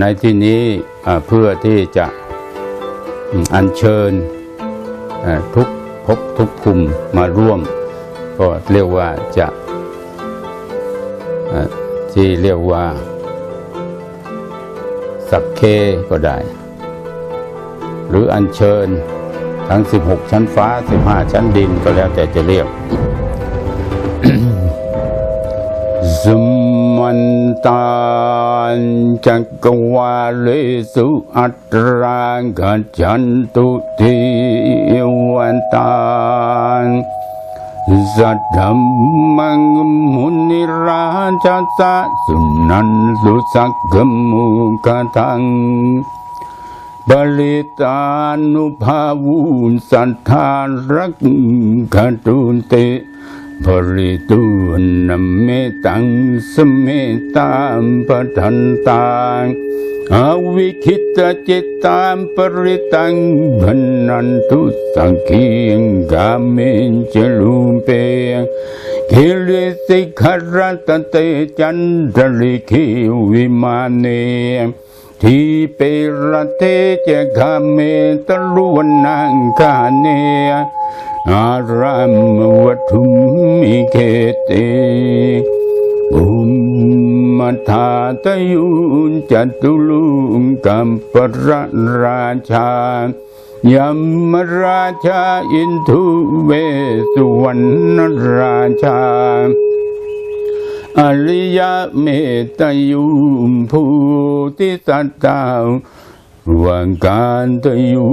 ในที่นี้เพื่อที่จะอัญเชิญทุกภพทุกภูมิมาร่วม ก็เรียกว่าจะที่เรียกว่า สักเคก็ได้ หรืออัญเชิญทั้ง 16 ชั้นฟ้า 15 ชั้นดินก็แล้วแต่จะเรียกส มันตานจักรวาเลสุอัตรากัจจันตุทิวันตานสัตธัมมังมุ นิราชสะสุนันสุสักกมุกทังบริตานุนนเมตังสเมตามปทันตังอาวิคิตจิตตามปริตังพันนันตุสังคียงกามินจลุมเปงคิริสิขรตเตจันทริคิวิมาเนทีเปรเทเจคาเมตลุวนังคาเน อารามวัตุมิเกเตอุมมัทาตยุนจตุลุงกัมปรราชายัมราชาอินทุเวสุวรรณราชาอริยเมตยุมภูติสัตตาววังการตยุ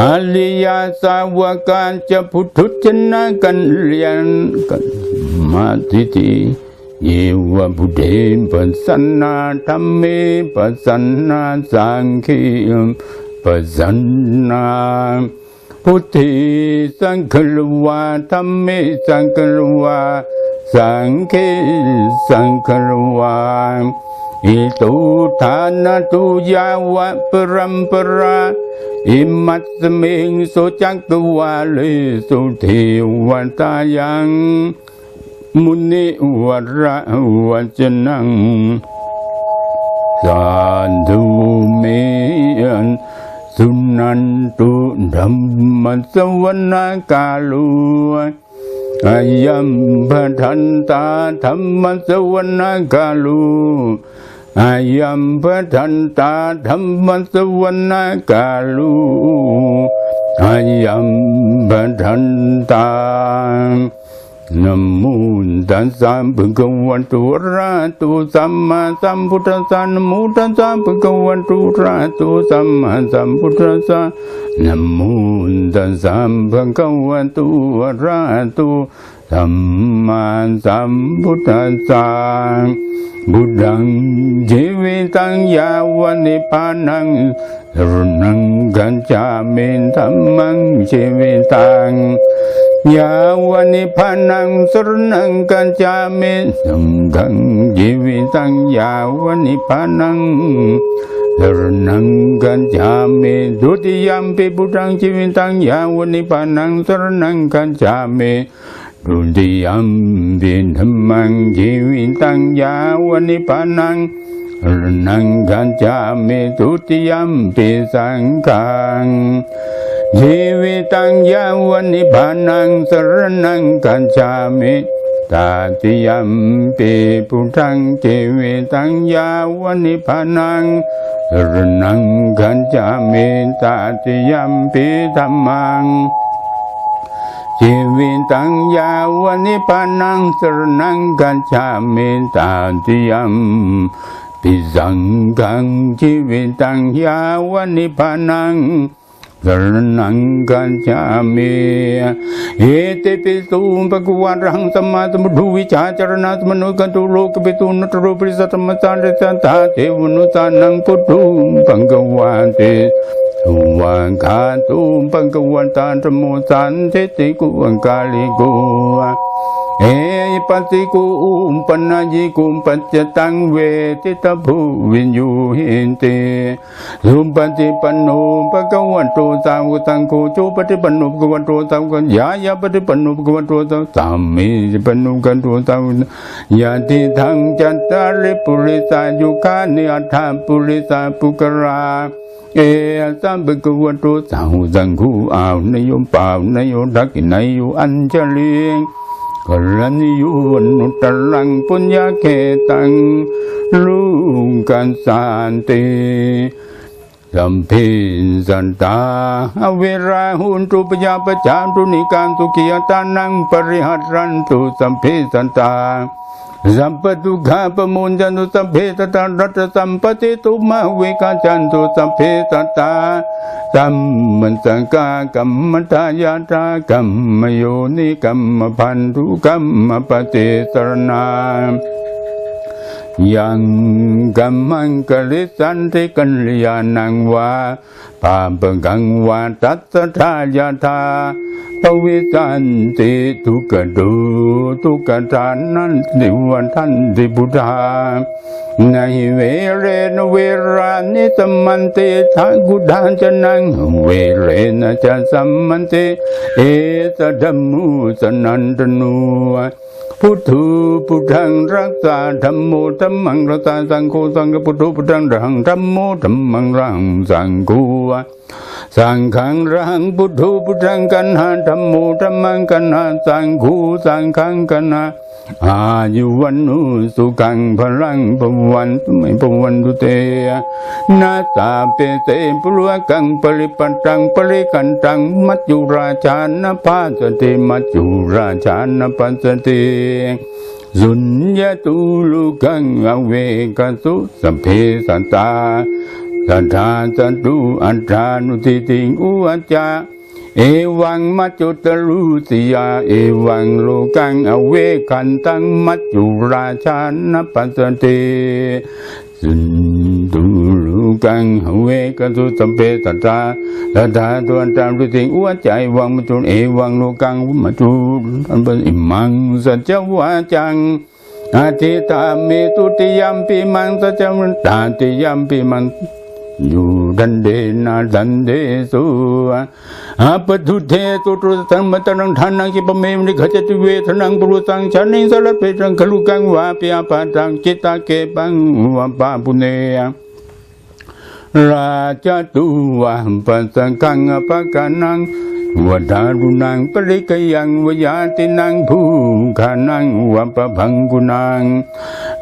อริยสาวการจะพุทธุชนะกันเรียนกันมาทิติเยวะพุทเธปัสสนาธรรมเมปัสสนาสังขีปัสสนาพุทธิสังฆลวาธรรมเมสังฆลวาสังฆสังฆลวา อิตุทานาตุยาวะปรัมปราอิมัตสมิงโสจักตุวาเลสุเทวตายังมุนิวระวัจนังสาธุเมยันสุนันตุธรรมสวนาการุอายัมพทันตาธรรมสวนาการุอายัมพันตาธรรมสวนาการุอายัมพทันตานะโมตัสสะภะคะวะโตอะระหะโตสัมปัทธันะโมตัสสะภะคะวะโตอะรมมาสัมพุทธัสสะนะโมตัสสะภะคะวรมมาสัสสะบุดังชีวิตังยาวนิพพานังสรณังกัจจามิ ธัมมังชีวิตังยาวนิพพานังสรณังกัจจามิสังฆังชีวิตังยาว นิพพานังสรณังกัจจามิดุติยมปิพุ ทธังชีวิตังยาวนิพพานังสรณังกัจจามิดุติยมปิธรรมังชีวิตังยาวนิพานังรนังกัจจามิทุติยมปิสังฆังชีวิตังยาวนิพานังสรนังกัจจามิตาติยมปิพุทธังชีวิตังยาวนิพานังสรนังกัจจามิตาติยมปิธัมมัง ชีวิตังยาวนิพพานังสรนังกัจจามิตาติยมปิสังฆังชีวิตังยาวนิพพานังสรนังกัจจามิเอเตปิสุปะกวันรังสมาสมุทุวิชาจารณะสมนุกันตุโลกปิตุนตโรปริสัตมสานเรสันตาเทวนุสานังพุทุปังกวันเต สุวังคาตุปังกวันตานตโมสันเทติกุวังกาลิกุเอปัสสิกุอุมปนายิกุมปัจจตังเวทิตาภูวินยูหินติสุปฏิปันโนภะคะวันโตสาวกสังโฆจุปฏิปันโนภะคะวันโตสาวกันยายาปฏิปันโนภะคะวันโตสาวสามีปันโนกันโตสาวยาติทังจัตตาริปุริสายุคานิอัฏฐปุริสาปุกรา เอสัมปกวะโตสาวสังคูอาวนโยมป่าวนโยดักกินโยอัญชลีกรันยูวนุตรังปุญญาเกตังลูกันสานติสัมพิสันตาอเวราหุนตุปยาปจามตุนิการตุกิยตานังปริหัรันตุสัมพิสันตา สัมปตุขาปมุญจันตุ สัพเพตตารัตสัมปติตุมาเวกาจันตุ สัพเพตตาสัมมันสังกากัมมตายาตากัมมโยนิกัมมพันธุกัมมปฏิสรณา ยังกัมมังกลิสันติกัลยานังวาปาปกังวาตัสสะยาธา ปวิจันติทุกขดูทุกขทานนั้นสิวันทันติพุทธาในเวเรนเวรานิสมมันติทักุดานจะนังเวเรนจะสัมมันติเอตดัมมุสนันตนู พุทธุพุทธังรักษาธรรมโมธรรมังรักษาสังโฆสังฆพุทธพุทธังรังธรรมโมธรรมังรังสังโฆสังฆังรังพุทธพุทธังกันหาธรรมโมธรรมังกันหาสังโฆสังฆังกันหา อายุวันนุสุขังพลังปวันตุไม่ปวันตุเตนาตาเปเตปรุกังปริปัตตังปริกันตังมัจจุราชานภาสติมัจจุราชานปัสติสุญญาตุลุกังอเวกัสสุสัพเพสัตตาสัทธาสันตุอันทานุติติงอุวัจจา เอวังมัจจุตรุติยา เอวังโลกังอเวคันตังมัจจุราชานปัสสติสุนตุลุกังอเวกัสสุสัพเพสัตตาสัทธาตัวนตามรุติงอวัจจวังมัจจุเอวังโลกังมัจจุอันเป็นอิมังสัจวาจังอาทิตามิตุติยัมปิมังสัจจมันตาติยัมปิมัง อยู่ดันเดนาดันเดสุอาปทุเทตุตรุสังมตังทานังกิปเมมนิขจติเวทนังปรุสังชันนิสลัดเปจังขลุกังวาปิอาปาตังจิตตาเกปังวาปาปุเนยราชตุวะปัสสังกังอปะกานังวดารุนังปริกยังวยาตินังภูขานังวัปพังกุนัง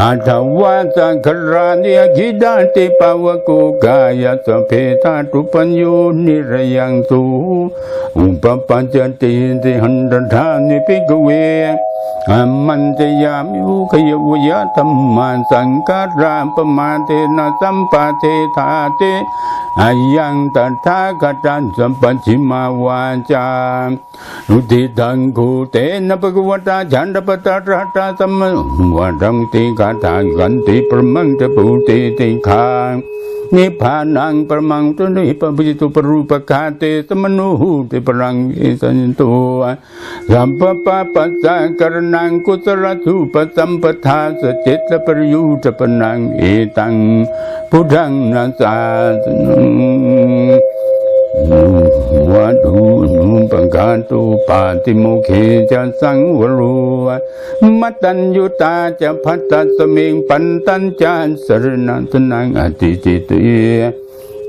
อาทวาสังครานิยกิ มันิรยังสุอุปปัจจติติหันตถานิปิกเวอามันตยามิวุขยวุยธรรมาสังการามปมาเตนะสัมปะเทธาเตอายังตถาคตันสัมปัชิมาวาจานุติตังคูเตนะภะคะวตาฉันตปตาระตาสัมมวะดังติกาทากันติประมังตะปูติติคา นิพพานังประมังตุนิปปิตุปรูปคาเตสมนุหูติปรังอิสันตุสัมปปะปัสสะกรณังกุตระทุปสัมปทาสจิตปริยุตปนังเอตังพุทธังนาสาสนัง วัตุนุปังกาตุปาติโมเคจะสังวรูมัตตัญยุตาจะพัตตสมิงปันตัญจานสรณันตนังอติจิตเย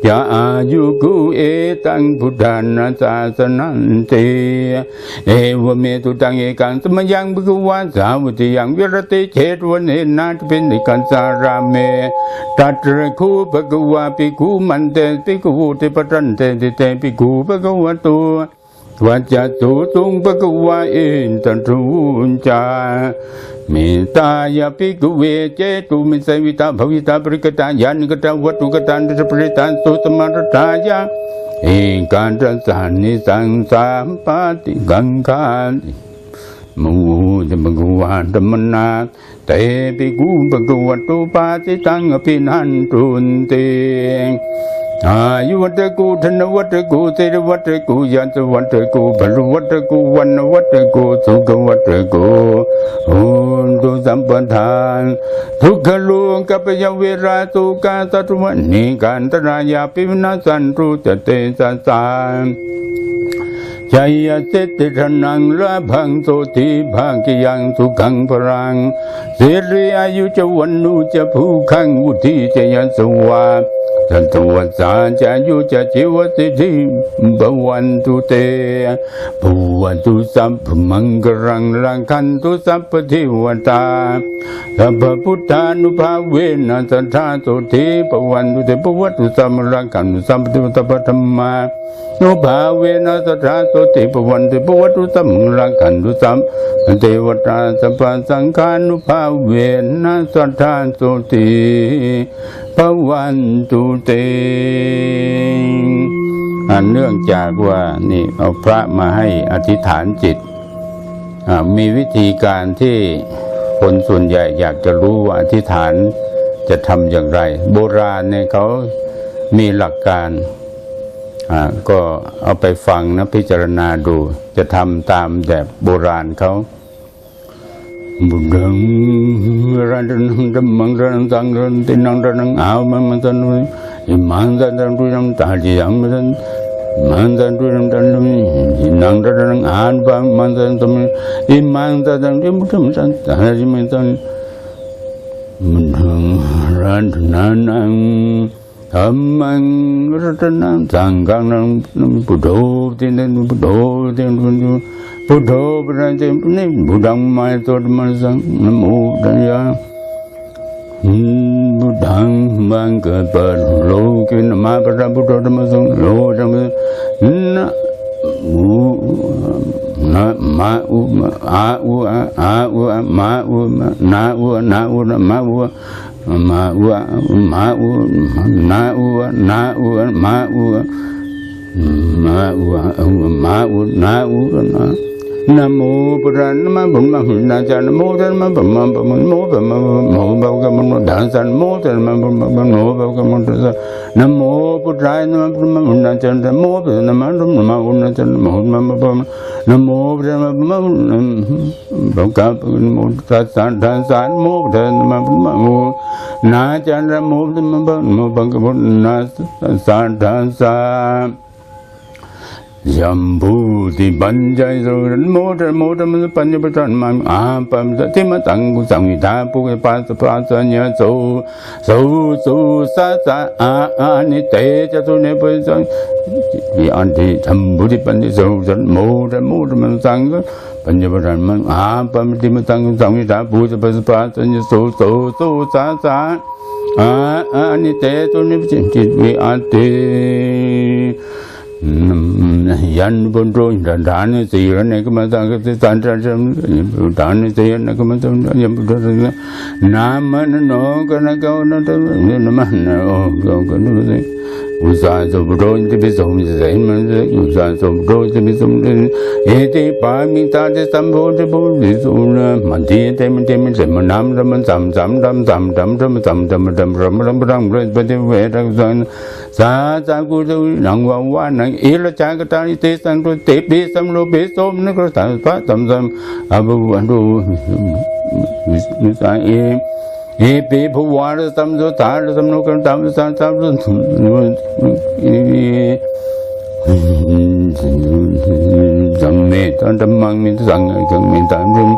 ยะอายุกุเอตังพุทธานาสาสนันเตเอวเมตุตังเอกังสมยังบุกวาสาวุติยังวิรติเชตวันเนนาทเป็นนิกันสารามเมตัตระคูปะกวาปิคูมันเตปิกูติปตันเตติเตปิกูปะกวะตัว วัจจตุตุงปะกวาอินตันทุนจามตตายาปิกเวเจตุมิสวิตาภวิตาปริกตายานิกตาวัตถุกตานิสปริตาสุตมารตายาเอกการตสานิสังสามปาติกังคาติมูจะบกวาธรรมนาเตปิกูบกวตุปาติตังอภินันตุนเต อายุวัตกูธนวัตกูเตรวัตกูยันตวัตกูบรวัตกูวันวัตกูสุขวัตกูหุนตุสัมปทานทุกขลวงกัปยเวราตุกาตตุวันนิการตรายาปิวนาสันตุตเตสัสานชัยเสติธนังละพังโสติภากิยังสุขังพรังเสรีอายุจะวันนุจะผู้ขังวุธิจะยันสวา จันทวัสสาจะยุจะจิวติทิบวันตุเตภวันตุสัพพมังกรังรังคันตุสัพพทิวตาสัพพพุทธานุภาเวนะสัทธาโสติปวันตุเตปวัตตุสัมรังคันตุสัพพทิวตาปธรรมานุภาเวนะสัทธาโสติปวันติปวัตตุสัมรังคันตุสัมเทวตาสัพพสังฆานุภาเวนะสัทธาโสติปวันตุเตอันเนื่องจากว่านี่เอาพระมาให้อธิษฐานจิต มีวิธีการที่คนส่วนใหญ่อยากจะรู้ว่าอธิษฐานจะทำอย่างไร โบราณเนี่ยเขามีหลักการก็เอาไปฟังนะพิจารณาดู จะทำตามแบบโบราณเขา บุดังรันดังดัมมังรันตังรันตินังรันอาวมันมันตันอิมันตันตันตุ ยังตาจิยังมันมันตันตุยังตันนังรันอานบางมันตันตุอิมันตันตันจิมุตมันตันตาจิมันตันมันรันนันนังธรรมังรังสังฆังนังพุทโธตินังพุทโธตินังพุทโธปะนันตินิพุทธังมาโตธรรมสังนะโมตัสสะพุทธังมังเกิดเปิดโลกินมาพระพุทธธรรมสังโลธรรมนะมูนะมาอุมาอาอุอาอาอุมาอุนาอุนาอุมาอุ ma u ma u na u na u ma u ma u ma u na u na nam mô bổn ra nam mô bổn ma hùn na cha nam mô cha nam mô bổn ma bổn ma mô bổn ma mô bao ka mô đản san mô cha nam mô bổn ma bổn mô bao ka mô đản san nam mô bổn ra nam mô bổn ma hùn na cha nam mô bổn nam mô bổn ma hùn na cha nam mô bổn ma bổn nam mô bổn ma bổn ma bao ka bổn mô ta san đản san mô bổn nam mô bổn ma mô na cha nam mô bổn ma bổn mô bao ka bổn na san đản san ยัมบูติปัญจายสุรนโมทโมทมันปัญญปัจจันมังอาปัมสติมตังกุสังวิตาปุกปัสสะปัสสัญญาโสโสสุสัสสะอาอานิเตจตุเนปุสังวิอันติธัมบุติปัญญสุรนโมทโมทมันสังปัญญปัจจันมังอาปัมสติมตังกุสังวิตาปุกปัสสะปัสสัญญาโสโสสุสัสสะอาอานิเตจตุเนปุสังจิตวิอันติ yan bun ro dan dan si ran ne kuma ta ka tan tan sam dan si yan ne kuma ta yan bun ro na ma no ka na ka na ta na ma na o ka ka nu se u sa so bu ro ti bi so mi se ma se u sa so bu ro ti bi so mi e ti pa mi ta ti sam bo ti bo bi so na ma ti te mi te mi se ma nam ra ma sam sam dam sam dam dam sam dam dam ram ram ram ram pa ti ve ra sa sa sa ku tu nang wa wa nang e la cha ka ta ni te sang tu te bi sam lo be som na ko ta pa tam sam abu an du mi sa e e pe phu wa ra sam so ta ra sam ያን ቆንጆ ዳን ተየነ ከመታገተ ታንታንተም ዳን ተየነ ከመተም የምደረገ ናመን ነው ከነገው ነው ነው ነው อุสานสุบรุจะวิสังตุเตปิสัมลุปิสุโอมนักราษฎรพระธรรมธรรมอภูรุนุสานิ ये पे भुवार तम जो तार तम नो कर तम तार तम जम्मे तम तम मांग में संग जंग में तम जम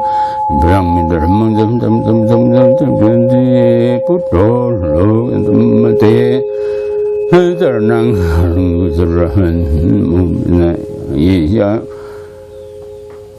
ब्रह्म में धर्म जम जम जम जम जम जम जंदे पुत्रो लो मते हजर नंग हरंग जरहन ये या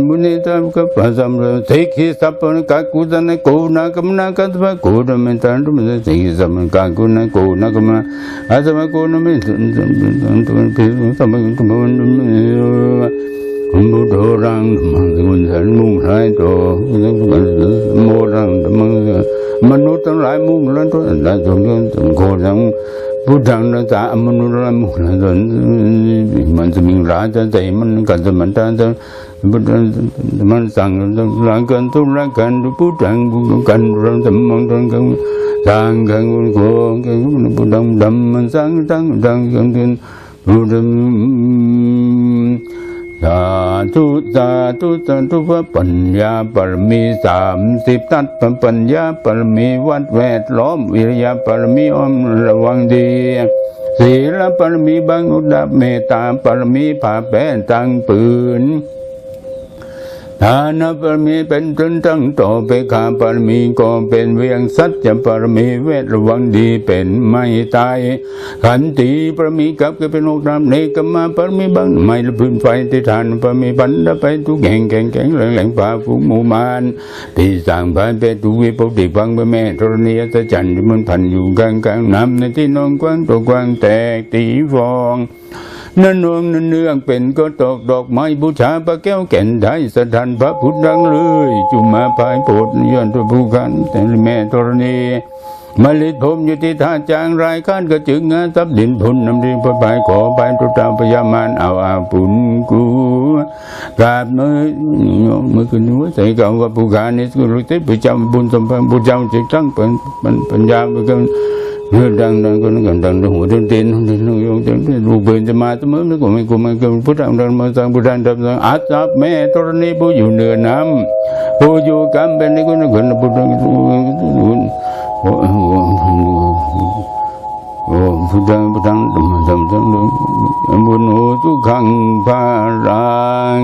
मुनिपन काकूदन को न कमना कदमा कोड में तंड में सही समन काकू न को न कम अजम को न में कुंभु ढोरंग मंगुंजन मुंग राय तो मोरंग मंग मनुतन राय मुंग लन तो ना जों जों गोरंग ข์ละทุกข์ทั้งโคทั้งพุทธังรักษามนุษย์ละมุขละทุกข์มันจะมีราชใจมันกันจะมันตาจะพุทธังมัน สาธุสาธุสาธุพระปัญญาปรมีสามสิบทัศพระปัญญาปรมีวัดแวดล้อมวิริยาปรมีอมระวังดีศีลปรมีบังอุดาเมตตาปรมีผ่าแป้นตังปืน ทานปรมีเป็นจนตั้งต่อไปขาปรมีก็เป็นเวียงสัจจะปรมีเวทระวังดีเป็นไม่ตายขันติปรมีกับก็เป็นอกนามในกมาปรมีบังไม่ละพื้นไฟที่ทานปรมีบันดาไปทุกแห่งแข่งแข่งแหลงแหลงป่าฝูงหมู่มานที่สร้างพันเป็นทุกวิปติฟังไปแม่ธรณีอัศจรรย์มันพันอยู่กลางกลางน้ำในที่นองกว้างตัวกว้างแตกตีฟอง นันนวงนันเนืองเป็นก็ตกดอกไม้บูชาพระแก้วแก่นได้สถานพระพุทธดังเลย จุมาภายโปดย้อนตัวผู้กันแต่แม่ธรณีมาลิดผมอยู่ที่ท่าจางรายข้านกระจึงงานทรัพย์ดินพุนนำดินพระบายขอไปตุตามพยามานเอาอาปุนกูกราบเมื่อเมื่อขึ้นหัวใส่กองว่าผู้การนี่สุรุติประจำบุญสมพันธ์ผู้จำจิตตั้งเป็นปัญญาเป็น เรื่องดังดังก็นึกดังดังหัวเดินเต้นเดินยงเดินลูกเบนจะมาเสมอไม่กูไม่กูไม่กูพุทธังดินมาสังพุทธังดับสังอาจับแม่ตรณีผู้อยู่เหนือน้ำผู้อยู่กำเป็นนี่ก็นึกถึงพุทธังโอ้โอ้พุทธังพุทธังดัมดัมดัมบุญโอทุขังภารัง